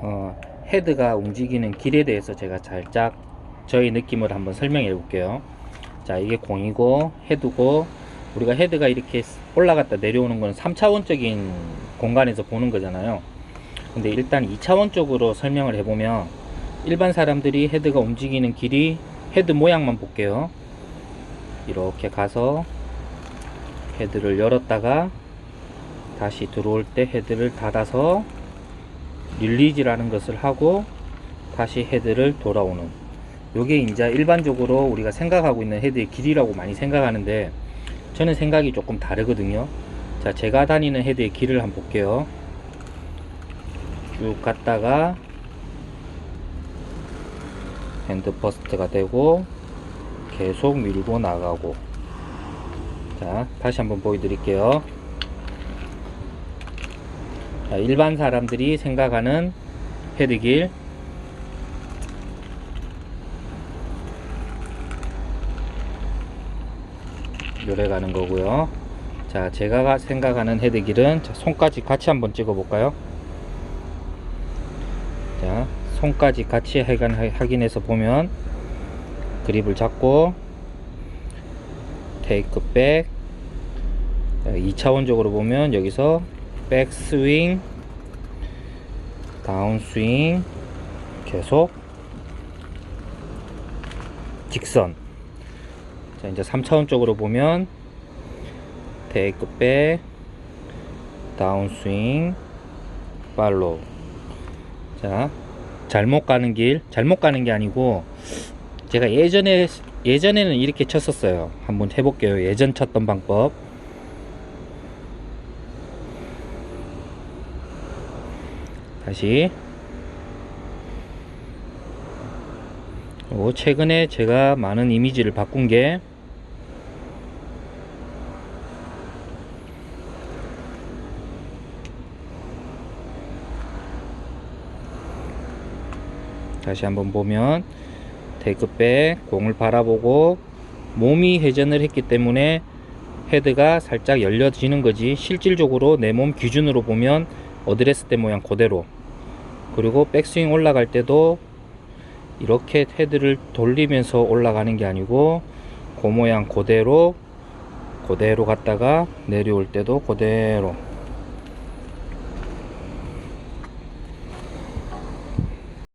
어, 헤드가 움직이는 길에 대해서 제가 살짝 저희 느낌을 한번 설명해 볼게요. 자, 이게 공이고 헤드고 우리가 헤드가 이렇게 올라갔다 내려오는 건 3차원적인 공간에서 보는 거잖아요. 근데 일단 2차원적으로 설명을 해보면 일반 사람들이 헤드가 움직이는 길이 헤드 모양만 볼게요. 이렇게 가서 헤드를 열었다가 다시 들어올 때 헤드를 닫아서 릴리즈라는 것을 하고 다시 헤드를 돌아오는. 요게 이제 일반적으로 우리가 생각하고 있는 헤드의 길이라고 많이 생각하는데 저는 생각이 조금 다르거든요. 자 제가 다니는 헤드의 길을 한번 볼게요. 쭉 갔다가 핸드 퍼스트가 되고 계속 밀고 나가고. 자 다시 한번 보여드릴게요. 자, 일반 사람들이 생각하는 헤드길. 요래 가는 거고요. 자 제가 가- 생각하는 헤드길은 자, 손까지 같이 한번 찍어 볼까요? 자 손까지 같이 확인, 확인해서 보면 그립을 잡고 테이크 백 2차원적으로 보면 여기서 백 스윙 다운 스윙 계속 직선. 자 이제 3차원적으로 보면 테이크 백 다운 스윙 팔로우. 자 잘못 가는 길 잘못 가는 게 아니고 제가 예전에 예전에는 이렇게 쳤었어요. 한번 해볼게요. 예전 쳤던 방법 다시. 요 최근에 제가 많은 이미지를 바꾼 게 다시 한번 보면 테이크백 공을 바라보고 몸이 회전을 했기 때문에 헤드가 살짝 열려지는 거지. 실질적으로 내 몸 기준으로 보면 어드레스 때 모양 그대로 그리고 백스윙 올라갈 때도 이렇게 헤드를 돌리면서 올라가는 게 아니고 그 모양 그대로 그대로 갔다가 내려올 때도 그대로